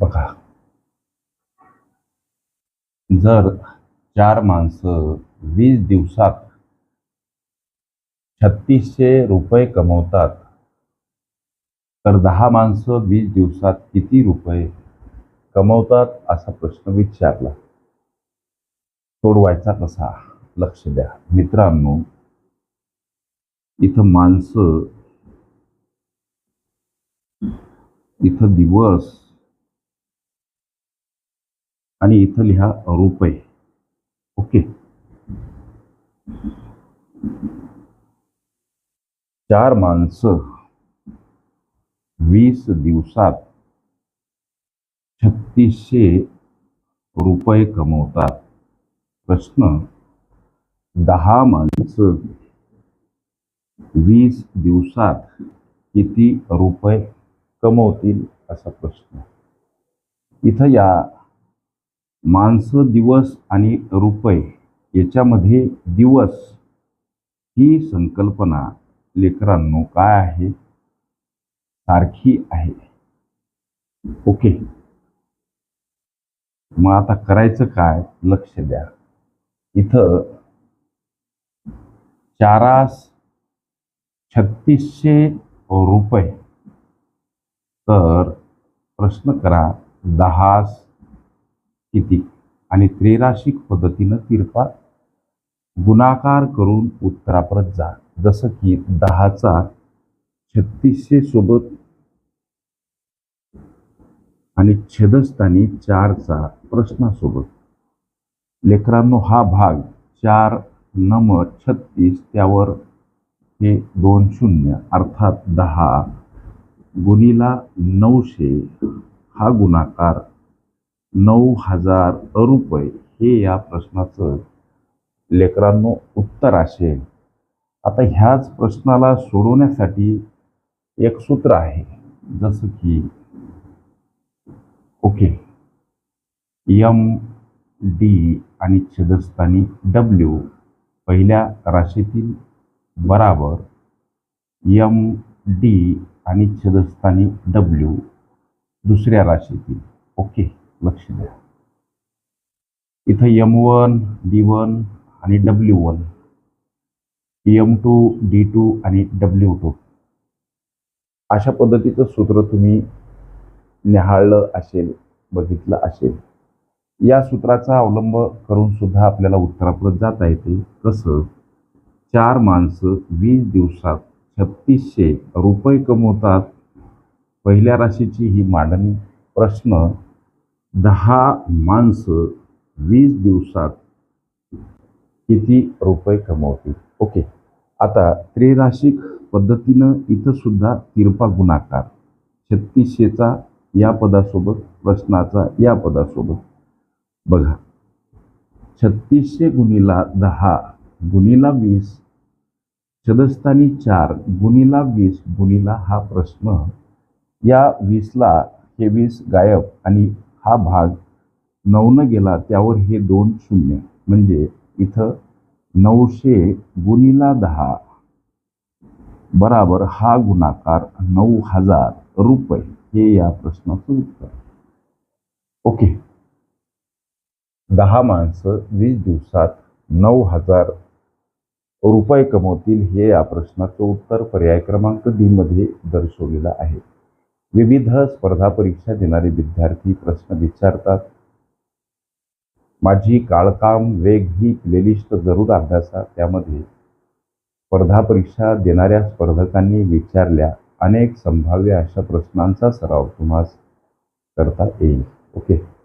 बघा. जर चार माणसं वीस दिवसात छत्तीसशे रुपये कमवतात तर दहा माणसं वीस दिवसात किती रुपये कमवतात असा प्रश्न विचारला. सोडवायचा कसा? लक्ष द्या. मित्रांनो इथं माणसं इथं दिवस आणि इथं लिहा रुपये. ओके. चार माणसं वीस दिवसात छत्तीसशे रुपये कमवतात. प्रश्न दहा माणसं वीस दिवसात किती रुपये कमवतील असा प्रश्न. इथं या माणसं दिवस आणि रुपये याच्यामध्ये दिवस ही संकल्पना लेकरांनो काय आहे? सारखी आहे. ओके. मग आता करायचं काय? लक्ष द्या. इथं चारास छत्तीसशे रुपये. तर प्रश्न करा दहास किती? आणि त्रेराशिक पद्धतीनं तिरपा गुणाकार करून उत्तरापर्यंत जा. जसं की दहाचा छत्तीसशे सोबत आणि छेदस्थानी चारचा प्रश्नासोबत. लेकरांनो हा भाग चार नम छत्तीस त्यावर हे दोन शून्य अर्थात दहा गुणीला नऊशे हा गुणाकार नऊ हजार रुपये हे या प्रश्नाचं लेकरांनो उत्तर असेल. आता ह्याच प्रश्नाला सोडवण्यासाठी एक सूत्र आहे. जसं की ओके यम डी आणि छेदस्थानी डब्ल्यू पहिल्या राशीतील बराबर यम डी आणि छेदस्थानी डब्ल्यू दुसऱ्या राशीतील. ओके. लक्ष द्या. इथं यम वन डी वन आणि W one M two D two आणि डब्ल्यू टू अशा पद्धतीचं सूत्र तुम्ही निहाळलं असेल बघितलं असेल या सूत्राचा अवलंब करून सुद्धा आपल्याला उत्तरापर्यंत जाता येते. तसं चार माणसं वीस दिवसात छत्तीसशे रुपये कमवतात. पहिल्या राशीची ही मांडणी प्रश्न दहा माणसं वीस दिवसात किती रुपये कमवतील? ओके आता त्रिराशिक पद्धतीनं इथं सुद्धा तिरपा गुणाकार. छत्तीसशेचा या पदासोबत प्रश्नाचा या पदासोबत. बघा. छत्तीसशे गुणीला दहा गुणीला वीस छदस्थानी चार गुणीला वीस गुणीला हा प्रश्न या वीसला हे वीस गायब आणि हा भाग नऊनं गेला त्यावर हे दोन शून्य. म्हणजे इथं नऊशे गुणीला दहा बराबर हा गुणाकार नऊ हजार रुपये. हे या प्रश्नाचं उत्तर. ओके. दहा माणसं वीस दिवसात नऊ हजार रुपये कमवतील हे या प्रश्नाचं उत्तर पर्याय क्रमांक डी मध्ये दर्शवलेलं आहे. विविध स्पर्धा परीक्षा देणारे विद्यार्थी प्रश्न विचारतात. माझी काळकाम वेग ही प्लेलिस्ट जरूर अभ्यासा त्यामध्ये स्पर्धा परीक्षा देणाऱ्या स्पर्धकांनी विचारल्या अनेक संभाव्य अशा प्रश्नांचा सराव तुम्हाला करता येईल. ओके.